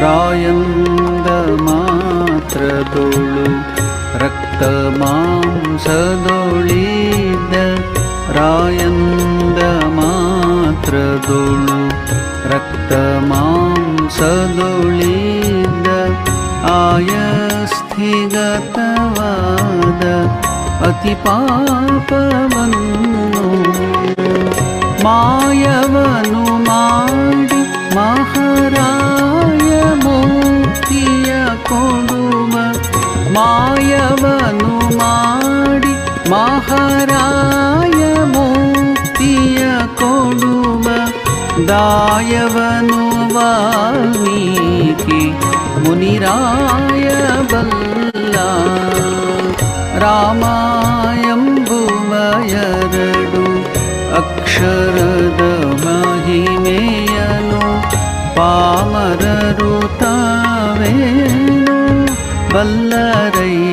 ರಾಯಂದ ಮಾತ್ರದೋಳು ರಕ್ತ ಮಾಂಸದೊಳಿದ್ದ ರಾಯಂದ ಮಾತ್ರದೋಳು ರಕ್ತ ಮಾಂಸದೊಳಿದ್ದ ಆಯಸ್ಥಿಗತವಾದ ಅತಿ ಪಾಪವನ್ನು ಮಾಯವನು ಮಾಡಿ ಮಾಯವನು ಮಾಡಿ ಮಹಾರಾಯ ಮುಕ್ತಿಯ ಕೊಡುವ ದಾಯವನು ವಾಲ್ಮೀಕಿ ಮುನಿರಾಯ ಬಲ್ಲ ರಾಮಾಯಂಬುವ ಎರಡು ಅಕ್ಷರದ ಮಹಿಮೆಯನು வல்லரை.